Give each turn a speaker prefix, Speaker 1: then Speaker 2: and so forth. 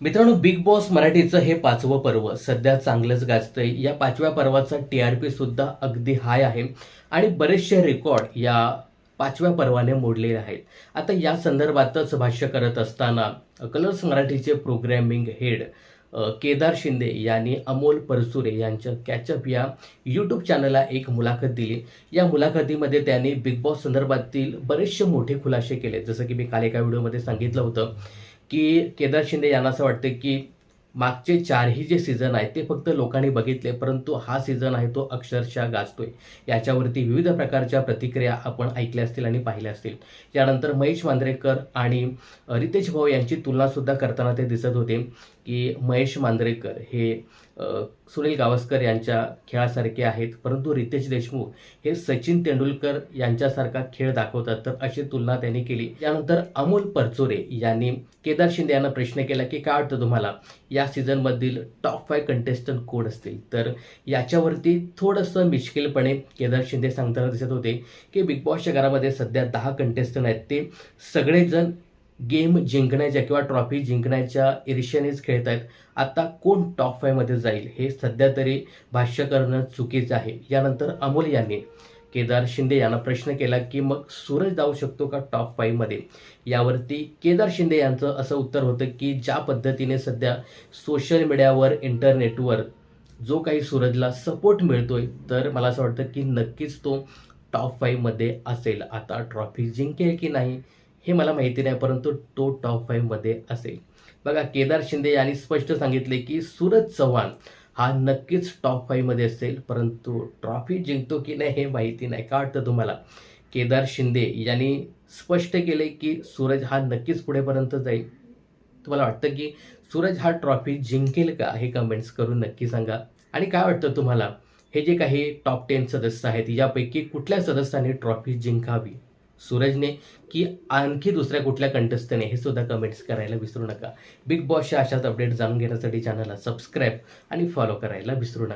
Speaker 1: मित्रांनो big boss मराठीचं हे पाचवं पर्व. सध्या चांगलंच गाजतंय. या पाचव्या पर्वाचा टी आर पी सुद्धा अगदी हाय आहे. आणि बरेचसे रेकॉर्ड या पाचव्या पर्वाने मोडलेले आहेत. आता या संदर्भातच भाष्य करत असताना कलर्स मराठीचे प्रोग्रॅमिंग हेड केदार शिंदे यांनी अमोल परसुरे यांच्या कॅचअप या यूट्यूब चॅनलला एक मुलाखत दिली. या मुलाखतीमध्ये त्यांनी बिग बॉस संदर्भातील बरेचसे मोठे खुलासे केले. जसं की मी काल एका व्हिडिओमध्ये सांगितलं होतं की केदार शिंदे यांना असं वाटतं की मागचे चारही जे सीझन आहेत ते फक्त लोकांनी बघितले परंतु हा सीझन आहे तो अक्षरशः गाजतोय. याच्यावरती विविध प्रकारच्या प्रतिक्रिया आपण ऐकल्या असतील आणि पाहिल्या असतील. त्यानंतर महेश मांजरेकर आणि रितेश भाऊ यांची तुलनासुद्धा करताना ते दिसत होते की महेश मांजरेकर हे सुनील गावस्कर यांच्या खेळासारखे आहेत परंतु रितेश देशमुख हे सचिन तेंडुलकर यांच्यासारखा खेळ दाखवतात तर अशी तुलना त्यांनी केली. यानंतर अमोल परचोरे यांनी केदार शिंदे यांना प्रश्न केला की काय वाटतं तुम्हाला? या सीझनमधील टॉप फाय कंटेस्टंट कोण असतील? तर याच्यावरती थोडंसं मिश्किलपणे केदार शिंदे सांगताना दिसत होते की बिग बॉसच्या घरामध्ये सध्या दहा कंटेस्टंट आहेत. ते सगळेजण गेम जिंकण्याच्या किंवा ट्रॉफी जिंकण्याच्या ईर्ष्यानेच खेळत आहेत. आता कोण टॉप फायमध्ये जाईल हे सध्या तरी भाष्य करणं चुकीचं आहे. यानंतर अमोल यांनी केदार शिंदे यांना प्रश्न केला की मग सूरज जाऊ शकतो का टॉप फाईव्हमध्ये यावरती केदार शिंदे यांचं असं उत्तर होतं की ज्या पद्धतीने सध्या सोशल मीडियावर इंटरनेटवर जो काही सूरजला सपोर्ट मिळतोय तर मला असं वाटतं की नक्कीच तो टॉप फाईव्हमध्ये असेल. आता ट्रॉफी जिंकेल की नाही हे मला माहिती नाही परंतु तो टॉप फाईव्हमध्ये असेल. बघा केदार शिंदे यांनी स्पष्ट सांगितले की सूरज चव्हाण हा नक्कीच टॉप फाईव्हमध्ये असेल परंतु ट्रॉफी जिंकतो की नाही हे माहिती नाही. का वाटतं तुम्हाला? केदार शिंदे यांनी स्पष्ट केले की सूरज हा नक्कीच पुढेपर्यंत जाईल. तुम्हाला वाटतं की सूरज हा ट्रॉफी जिंकेल का हे कमेंट्स करून नक्की सांगा. आणि काय वाटतं तुम्हाला? हे जे काही टॉप टेन सदस्य आहेत यापैकी कुठल्या सदस्याने ट्रॉफी जिंकावी? सूरजने की आणखी दुसऱ्या कुठल्या कंटेस्टने हे सुद्धा कमेंट्स करायला विसरू नका. बिग बॉसच्या अशाच अपडेट जाणून घेण्यासाठी चॅनलला सबस्क्राईब आणि फॉलो करायला विसरू नका.